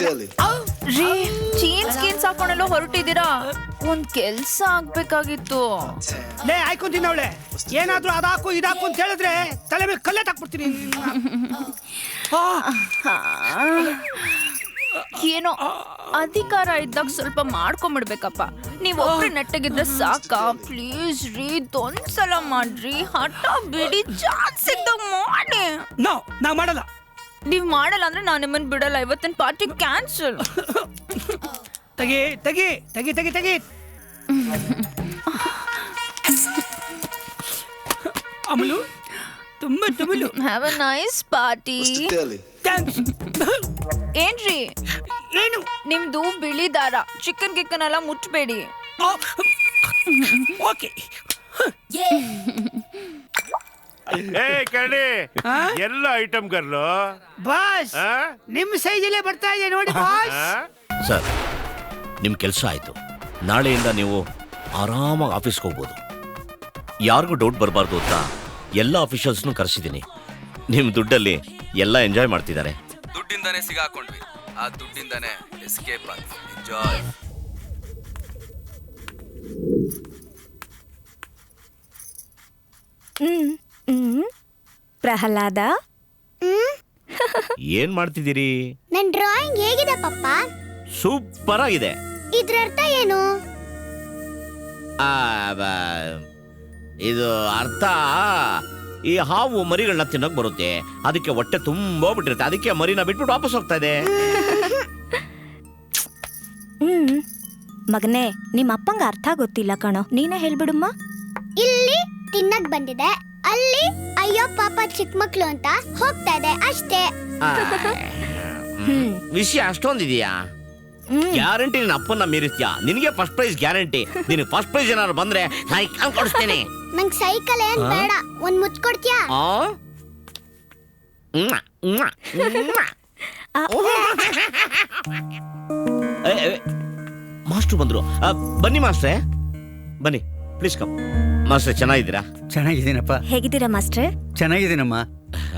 Silly. ರೀ ಚೀನ್ಸ್ ಗೀನ್ಸ್ ಹಾಕೊಂಡೆಲ್ಲ ಹೊರಟಿದ್ದೀರಾ? ಒಂದ್ ಕೆಲ್ಸ ಆಗ್ಬೇಕಾಗಿತ್ತು. ಲೇ ಆಯ್ಕೊಂತೀನಿ ಅವಳೆ. ಏನಾದ್ರೂ ಅದಾಕು ಇದಾಕು ಅಂತ ಹೇಳಿದ್ರೆ ತಲೆ ಮೇಲೆ ಕಲ್ಲೆ ತಾಕ್ಬಿಡ್ತೀನಿ. ಏನೋ ಅಧಿಕಾರ ಇದ್ದಾಗ ಸ್ವಲ್ಪ ಮಾಡ್ಕೊಂಬಿಡ್ಬೇಕಪ್ಪ. ನೀವು ಒಬ್ರು ನೆಟ್ಟಗಿದ್ರೆ ಸಾಕ? ಪ್ಲೀಸ್ ರೀ ಇದೊಂದ್ಸಲ ಮಾಡ್ರಿ. ಹಠ ಬಿಡಿ ಚಾನ್ಸ್ ಇದ್ದ ಮಾಡಿ. ನೋ ನಾ ಮಾಡಲ್ಲ. ನೀವ್ ಮಾಡಲ್ಲ ಅಂದ್ರೆ ನಾನು ನಿಮ್ಮನ್ನ ಬಿಡಲ್ಲ. ಇವತ್ತಿನ ಪಾರ್ಟಿ ಕ್ಯಾನ್ಸಲ್ ತೆಗಿ ತೆಗಿ ತಗಿ ತಗಿ ತೆಗಿ. ಅಮಲು ತುಂಬಾ ತುಮಲು have a nice party. Thanks ಏನ್ರಿ? ಏನು? ನಿಮ್ದು ಬಿಳಿ ದಾರ. ಚಿಕನ್ ಗಿಕ್ಕನ್ ಎಲ್ಲ ಮುಟ್ಬೇಡಿ. ಓಕೆ. ಏ ಕರ್ಣಿ ಎಲ್ಲ ಐಟಮ್ ಗರ್ಲು ಬಾಸ್ ಆ? ನಿಮ್ ಸೈಜಲ್ಲೇ ಬರ್ತಾ ಇದೆ ನೋಡಿ ಬಾಸ್. ಸರ್ ನಿಮ್ಮ ಕೆಲಸ ಆಯಿತು. ನಾಳೆಯಿಂದ ನೀವು ಆರಾಮಾಗಿ ಆಫೀಸ್ಗೆ ಹೋಗ್ಬೋದು. ಯಾರಿಗೂ ಡೌಟ್ ಬರಬಾರ್ದು ಅಂತ ಎಲ್ಲ ಅಫಿಷಿಯಲ್ಸ್ನು ಕರೆಸಿದ್ದೀನಿ. ನಿಮ್ಮ ದುಡ್ಡಲ್ಲಿ ಎಲ್ಲ ಎಂಜಾಯ್ ಮಾಡ್ತಿದ್ದಾರೆ. ದುಡ್ಡಿಂದಾನೇ ಸಿಗಾಕೊಂಡ್ವಿ. ಆ ದುಡ್ಡಿಂದಾನೇ ಎಸ್ಕೇಪ್ ಆದ್ವಿ. ಎಂಜಾಯ್ ಹ್ಮ್. ಹ್ಮ್? ಪ್ರಹ್ಲಾದ? ಏನ್ ಮಾಡ್ತಿದ್ದೀರಿ? ನನ್ ಡ್ರಾಯಿಂಗ್ ಹೇಗಿದೆ ಪಪ್ಪ? ಸೂಪರ್ ಆಗಿದೆ ಇದ್ರ ಅರ್ಥ ಏನು? ಆ, ಬ- ಇದು ಅರ್ಥ. ಈ ಹಾವು ಮರಿಗಳನ್ನ ತಿನ್ನಕ್ ಬರುತ್ತೆ. ಅದಕ್ಕೆ ಹೊಟ್ಟೆ ತುಂಬಾ ಬಿಟ್ಟಿರುತ್ತೆ. ಅದಕ್ಕೆ ಮರಿನ ಬಿಟ್ಬಿಟ್ಟು ವಾಪಸ್ ಹೋಗ್ತಾ ಇದೆ. ಹ್ಮ್. ಮಗನೇ ನಿಮ್ಮ ಅಪ್ಪಂಗ ಅರ್ಥ ಗೊತ್ತಿಲ್ಲ ಕಣೋ. ನೀನೇ ಹೇಳ್ಬಿಡಮ್ಮ. ಇಲ್ಲಿ ತಿನ್ನಕ್ ಬಂದಿದೆ. ಅಲ್ಲಿ ಅಯ್ಯೋ ಪಾಪ ಚಿಕ್ಕ ಮಕ್ಕಳು ಅಂತ ಹೋಗ್ತಾ ಇದೆ ಅಷ್ಟೇ. ವಿಷಯ ಅಷ್ಟೊಂದಿದೆಯಾ? ಗ್ಯಾರಂಟಿ ನಿನ್ನ ಅಪ್ಪನ್ನ ಮೀರಿಸ್ತೀಯ? ನಿನಗೆ ಫಸ್ಟ್ ಪ್ರೈಸ್ ಗ್ಯಾರಂಟಿ. ನೀನು ಫಸ್ಟ್ ಪ್ರೈಸ್ ಏನಾದ್ರು ಬಂದ್ರೆ ಸೈಕಲ್ ಕೊಡಿಸ್ತೇನೆ. ನಂಗೆ ಸೈಕಲ್ ಏನ್ ಬೇಡ ಒಂದ್ ಏ, ಏ, ಮಾಸ್ಟ್ರು ಬಂದ್ರು. ಬನ್ನಿ ಮಾಸ್ಟ್ರೇ. ಬನ್ನಿ ಪ್ಲೀಸ್ ಕಮ್ ಮಾಸ್ಟ್ರೆ ಚೆನ್ನಾಗಿದ್ದೀರಾ? ಚೆನ್ನಾಗಿದ್ದೀನಪ್ಪ. ಹೇಗಿದ್ದೀರಾ ಮಾಸ್ಟರ್? ಚೆನ್ನಾಗಿದ್ದೀನಮ್ಮ.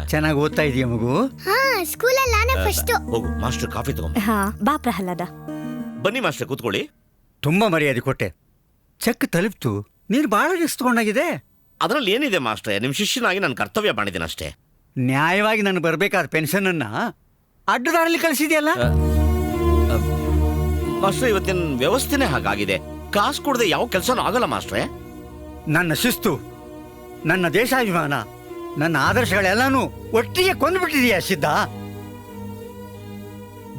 ಚೆನ್ನಾಗಿ ಓದ್ತಾ ಇದೀಯ ಮಗು? ಹಾ ಸ್ಕೂಲಲ್ಲಿ ನಾನೇ ಫಸ್ಟ್ ಹೋಗು ಮಾಸ್ಟರ್ ಕಾಫಿ ತಗೊಂಡು. ಹಾ ಬಾ ಪ್ರಹ್ಲಾದ. ಬನ್ನಿ ಮಾಸ್ಟರ್ ಕೂತ್ಕೊಳ್ಳಿ. ತುಂಬಾ ಮರ್ಯಾದೆ ಕೊಟ್ಟೆ. ಚೆಕ್ ತಲುಪ್ತು. ನೀನು ಬಹಳ ರಿಸ್ಕ್ ತಗೊಂಡಾಗಿದೆ. ಅದ್ರಲ್ಲಿ ಏನಿದೆ ಮಾಸ್ಟರ್? ನಿಮ್ಮ ಶಿಷ್ಯನಾಗಿ ನಾನು ಕರ್ತವ್ಯ ಮಾಡಿದ್ದೀನಿ ಅಷ್ಟೇ. ನ್ಯಾಯವಾಗಿ ನಾನು ಬರಬೇಕಾದ ಪೆನ್ಷನ್ ಅನ್ನ ಅಡ್ಡದಾರಲ್ಲಿ ಕಳಿಸಿದ್ಯಲ್ಲ? ಮಾಸ್ಟರ್ ಇವತ್ತಿನ ವ್ಯವಸ್ಥೆನೇ ಹಾಗಾಗಿದೆ. ಕಾಸು ಕೊಡದೆ ಯಾವ ಕೆಲಸನೂ ಆಗಲ್ಲ ಮಾಸ್ಟ್ರೆ. ನನ್ನ ಶಿಸ್ತು. ನನ್ನ ದೇಶಾಭಿಮಾನ, ನನ್ನ ಆದರ್ಶಗಳೆಲ್ಲಾನು ಒಟ್ಟಿಗೆ ಕೊಂದ್ಬಿಟ್ಟಿದೆಯಾ ಸಿದ್ಧ?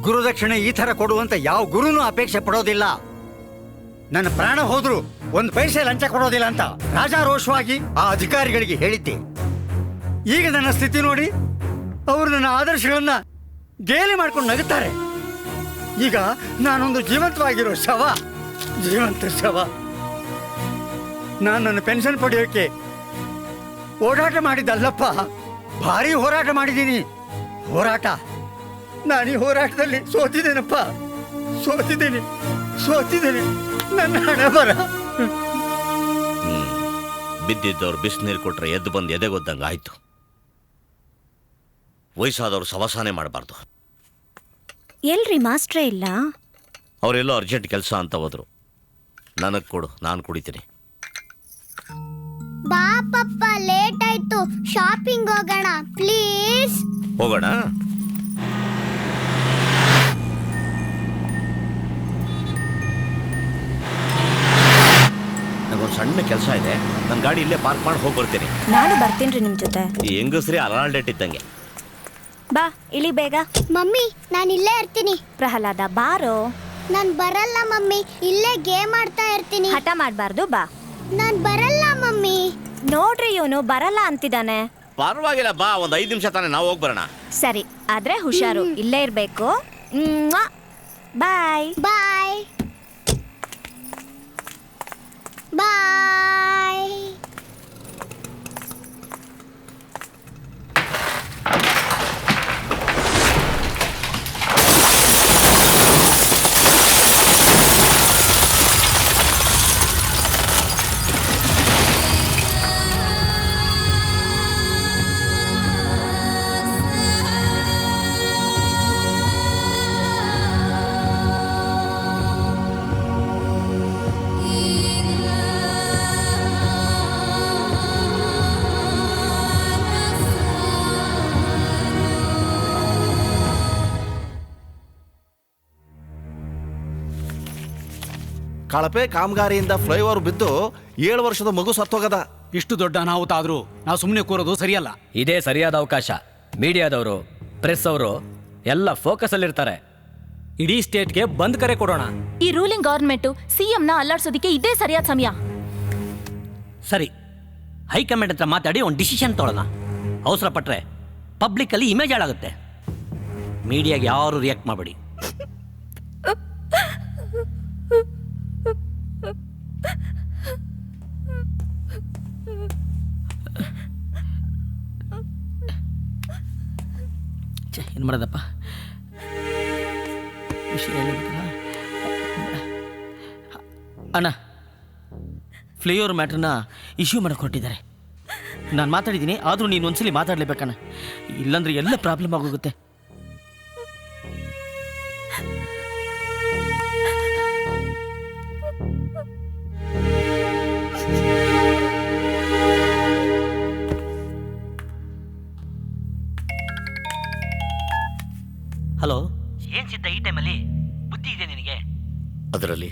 ಗುರುದಕ್ಷಿಣೆ ಈ ತರ ಕೊಡುವಂತ ಯಾವ ಗುರುನೂ ಅಪೇಕ್ಷೆ ಪಡೋದಿಲ್ಲ. ನನ್ನ ಪ್ರಾಣ ಹೋದ್ರು ಒಂದು ಪೈಸೆ ಲಂಚ ಕೊಡೋದಿಲ್ಲ ಅಂತ ರಾಜಾರೋಷವಾಗಿ ಆ ಅಧಿಕಾರಿಗಳಿಗೆ ಹೇಳಿದ್ದೆ. ಈಗ ನನ್ನ ಸ್ಥಿತಿ ನೋಡಿ, ಅವರು ನನ್ನ ಆದರ್ಶಗಳನ್ನ ಗೇಲಿ ಮಾಡ್ಕೊಂಡು ನಗುತ್ತಾರೆ. ಈಗ ನಾನೊಂದು ಜೀವಂತವಾಗಿರೋ ಶವ, ಜೀವಂತ ಶವ. ನಾನು ನನ್ನ ಪೆನ್ಷನ್ ಪಡೆಯೋಕೆ ಓಡಾಟ ಮಾಡಿದ್ದಲ್ಲಪ್ಪ. ಭಾರಿ ಹೋರಾಟ ಮಾಡಿದ್ದೀನಿ. ಹೋರಾಟ. ನಾನು ಈ ಹೋರಾಟದಲ್ಲಿ ಸೋತಿದ್ದೇನಪ್ಪ. ಸೋತಿದ್ದೀನಿ. ಸೋತಿದ್ದೀನಿ. ನನ್ನ ಹಣ ಬರ. ಬಿದ್ದಿದ್ದವ್ರು ಬಿಸಿನೀರು ಕೊಟ್ರೆ ಎದ್ದು ಬಂದು ಎದೆಗೊದ್ದಂಗೆ ಆಯ್ತು. ವಯಸ್ಸಾದವ್ರು ಸವಸಾನೆ ಮಾಡಬಾರ್ದು. ಎಲ್ರಿ ಮಾಸ್ಟ್ರೇ ಇಲ್ಲ? ಅವರೆಲ್ಲೋ ಅರ್ಜೆಂಟ್ ಕೆಲಸ ಅಂತ ಹೋದ್ರು. ನನಗೆ ಕೊಡು ನಾನು ಕುಡಿತೀನಿ. ಬಾ ಪಪ್ಪ ಲೇಟ್ ಆಯ್ತು. ಶಾಪಿಂಗ್ ಹೋಗೋಣ ಪ್ಲೀಸ್ ಹೋಗೋಣ? ನನಗೊಂದು ಸಣ್ಣ ಕೆಲಸ ಇದೆ. ನನ್ನ ಗಾಡಿ ಇಲ್ಲೇ ಪಾರ್ಕ್ ಮಾಡಿ ಹೋಗಿ ಬರ್ತೀನಿ. ನಾನು ಬರ್ತೀನಿ ನಿಮ್ ಜೊತೆ. ಈ ಹೆಂಗಸ್ರಿ ಇದ್ದಂಗೆ. ಬಾ ಇಳಿ ಬೇಗ. ಮಮ್ಮಿ ನಾನು ಇಲ್ಲೇ ಇರ್ತೀನಿ. ಪ್ರಹ್ಲಾದ ಬಾರೋ. ನಾನು ಬರಲ್ಲ ಮಮ್ಮಿ ಇಲ್ಲೇ ಗೇಮ್ ಆಡ್ತಾ ಇರ್ತೀನಿ. ಹಠ ಮಾಡಬಾರ್ದು ಬಾ. ನಾನು ಬರಲ್ಲ ನೋಡ್ರಿ ಇವನು ಬರಲ್ಲ ಅಂತಿದ್ದಾನೆ. ಪರವಾಗಿಲ್ಲ ಬಾ ಒಂದ್ ಐದ್ ನಿಮಿಷ ತಾನೆ ನಾವು ಹೋಗಿ ಬರೋಣ ಸರಿ ಆದ್ರೆ ಹುಷಾರು ಇಲ್ಲೇ ಇರ್ಬೇಕು. ಬಾಯ್. ಬಾಯ್. ಬಾಯ್. ಕಳಪೆ ಕಾಮಗಾರಿಯಿಂದ ಫ್ಲೈಓವರ್ ಬಿದ್ದು ಏಳು ವರ್ಷದ ಮಗು ಸತ್ತೋಗದ. ಇಷ್ಟು ದೊಡ್ಡ ಅನಾಹುತ ಆದ್ರೂ ನಾವು ಸುಮ್ಮನೆ ಕೂರೋದು ಸರಿಯಲ್ಲ. ಇದೇ ಸರಿಯಾದ ಅವಕಾಶ. ಮೀಡಿಯಾದವರು ಪ್ರೆಸ್ ಅವರು ಎಲ್ಲ ಫೋಕಸ್ ಅಲ್ಲಿರ್ತಾರೆ. ಇಡೀ ಸ್ಟೇಟ್ಗೆ ಬಂದ್ ಕರೆ ಕೊಡೋಣ. ಈ ರೂಲಿಂಗ್ ಗವರ್ಮೆಂಟ್ ಸಿಎಂನ ಅಲ್ಲಾಡ್ಸೋದಕ್ಕೆ ಇದೇ ಸರಿಯಾದ ಸಮಯ. ಸರಿ. ಹೈಕಮಾಂಡ್ ಹತ್ರ ಮಾತಾಡಿ ಒಂದು ಡಿಸಿಷನ್ ತೊಗೊಳ್ಳೋಣ ಅವಸರ ಪಟ್ರೆ ಪಬ್ಲಿಕ್ಕಲ್ಲಿ ಇಮೇಜ್ ಹಾಳಾಗುತ್ತೆ. ಮೀಡಿಯಾಗೆ ಯಾರು ರಿಯಾಕ್ಟ್ ಮಾಡಬೇಡಿ. ಏನು ಮಾಡೋದಪ್ಪ. ವಿಷಯ? ಅಣ್ಣ ಫ್ಲೇವರ್ ಮ್ಯಾಟ್ರನ್ನ ಇಶ್ಯೂ ಮಾಡಕ್ಕೆ ಹೊರಟಿದ್ದಾರೆ. ನಾನು ಮಾತಾಡಿದ್ದೀನಿ, ಆದರೂ ನೀನು ಒಂದ್ಸಲಿ ಮಾತಾಡಲೇಬೇಕಣ್ಣ. ಇಲ್ಲಾಂದ್ರೆ ಎಲ್ಲ ಪ್ರಾಬ್ಲಮ್ ಆಗೋಗುತ್ತೆ. ಅದರಲ್ಲಿ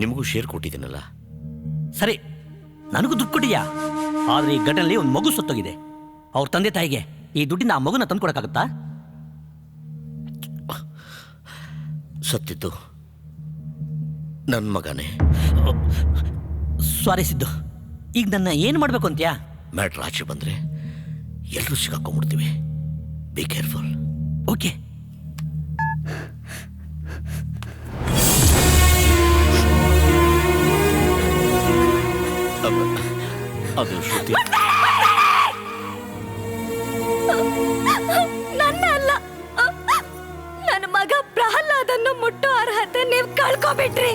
ನಿಮಗೂ ಶೇರ್ ಕೊಟ್ಟಿದ್ದೀನಲ್ಲ? ಸರಿ ನನಗೂ ದುಡ್ಡು ಕೊಟ್ಟಿಯಾ ಆದರೆ ಈ ಘಟನೆಯಲ್ಲಿ ಒಂದು ಮಗು ಸತ್ತೋಗಿದೆ. ಅವ್ರ ತಂದೆ ತಾಯಿಗೆ ಈ ದುಡ್ಡಿನ ಆ ಮಗುನ ತಂದ್ಕೊಡಕ್ಕಾಗತ್ತಾ? ಸತ್ತಿದ್ದು ನನ್ನ ಮಗನೇ. ಸಾರಿ ಸಿದ್ದು. ಈಗ ನನ್ನ ಏನು ಮಾಡಬೇಕು ಅಂತ್ಯಾ? ಮ್ಯಾಟ್ರ್ ಆಚೆ ಬಂದರೆ ಎಲ್ಲರೂ ಸಿಗಾಕೊಂಡ್ಬಿಡ್ತೀವಿ ಬಿ ಕೇರ್ಫುಲ್ ಓಕೆ ಅದು ಶ್ರುತಿ ನನ್ನ ಅಲ್ಲ ನನ್ನ ಮಗ ಪ್ರಹ್ಲಾದನ್ನು ಮುಟ್ಟೋ ಅರ್ಹತೆ ನೀವು ಕಳ್ಕೊಬಿಟ್ರಿ.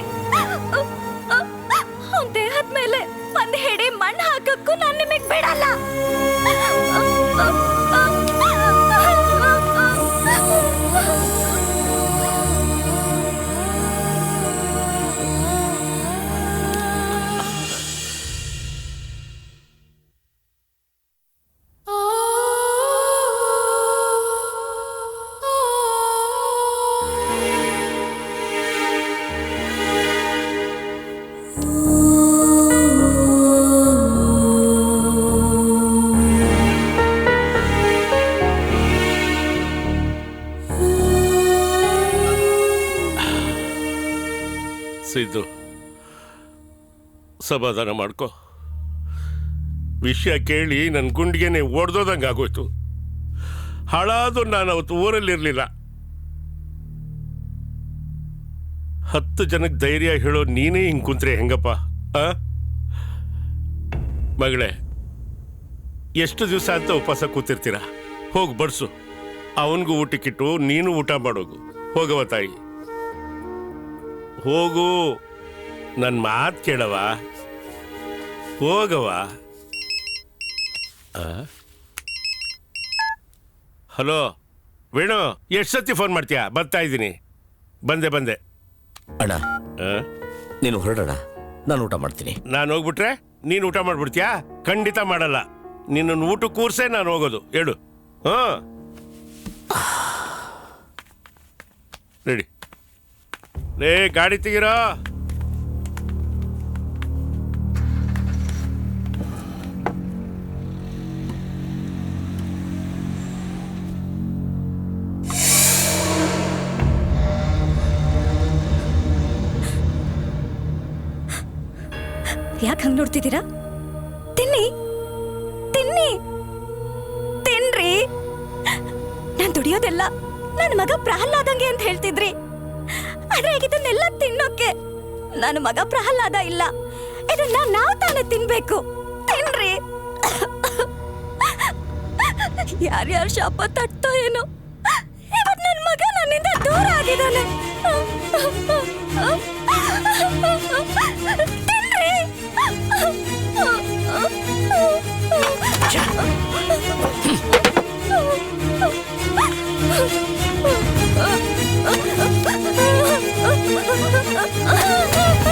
ಅವ್ನ್ ದೇಹದ ಮೇಲೆ ಒಂದ್ ಹೆಡೆ ಮಣ್ಣು ಹಾಕಕ್ಕೂ ನಾನು ನಿಮಗ್ ಬಿಡಲ್ಲ. ಸಿದ್ದು ಸಮಾಧಾನ ಮಾಡ್ಕೋ. ವಿಷಯ ಕೇಳಿ ನನ್ನ ಗುಂಡಿಗೆನೆ ಓಡ್ದೋದಂಗೆ ಆಗೋಯ್ತು. ಹಾಳಾದ್ರು ನಾನು ಅವತ್ತು ಊರಲ್ಲಿರಲಿಲ್ಲ. ಹತ್ತು ಜನಕ್ಕೆ ಧೈರ್ಯ ಹೇಳೋ ನೀನೇ ಹಿಂಗೆ ಕುಂತ್ರೆ ಹೆಂಗಪ್ಪ, ಆ? ಮಗಳೇ, ಎಷ್ಟು ದಿವಸ ಅಂತ ಉಪವಾಸ ಕೂತಿರ್ತೀರ? ಹೋಗಿ ಬಡಿಸು ಅವನಿಗೂ ಊಟಕ್ಕಿಟ್ಟು ನೀನು ಊಟ ಮಾಡೋಗು. ಹೋಗವ ತಾಯಿ. ಹೋಗು. ನನ್ನ ಮಾತು ಕೇಳವ ಹೋಗವ? ಹಲೋ ವೇಣು ಎಷ್ಟು ಸತಿ ಫೋನ್ ಮಾಡ್ತೀಯಾ? ಬರ್ತಾ ಇದ್ದೀನಿ. ಬಂದೆ ಬಂದೆ. ಅಣ್ಣ ಆ? ನೀನು ಹೊರಡೋಣ. ನಾನು ಊಟ ಮಾಡ್ತೀನಿ. ನಾನು ಹೋಗ್ಬಿಟ್ರೆ ನೀನು ಊಟ ಮಾಡ್ಬಿಡ್ತೀಯಾ? ಖಂಡಿತ ಮಾಡಲ್ಲ. ನಿನ್ನನ್ನು ಊಟ ಕೂರ್ಸೇ ನಾನು ಹೋಗೋದು. ಹೇಳು. ಹಾಂ ರೆಡಿ. ಲೇ, ಗಾಡಿ ತೆಗಿರೋ ಯಾಕೆ ಹಂಗ್ ನೋಡ್ತಿದ್ದೀರಾ? ತಿನ್ನಿ. ತಿನ್ನಿ. ತಿನ್ರಿ. ನಾನು ದುಡಿಯೋದೆಲ್ಲ ನನ್ನ ಮಗ ಪ್ರಹ್ಲಾದಂಗೆ ಅಂತ ಹೇಳ್ತಿದ್ರಿ. ಆದ್ರೆ ಇದನ್ನೆಲ್ಲ ತಿನ್ನೋಕೆ. ನನ್ನ ಮಗ ಪ್ರಹ್ಲಾದ ಇಲ್ಲ. ಇದನ್ನ ನಾವು ತಾನೇ ತಿನ್ಬೇಕು. ತಿನ್ರಿ. ಯಾರ್ಯಾರ ಶಾಪ ತಟ್ಟೋ ಏನೋ. ಇವತ್ ನನ್ನ ಮಗ ನನ್ನಿಂದ ದೂರ ಆಗಿದ್ದಾನೆ. ತಿನ್ರಿ. 啊啊啊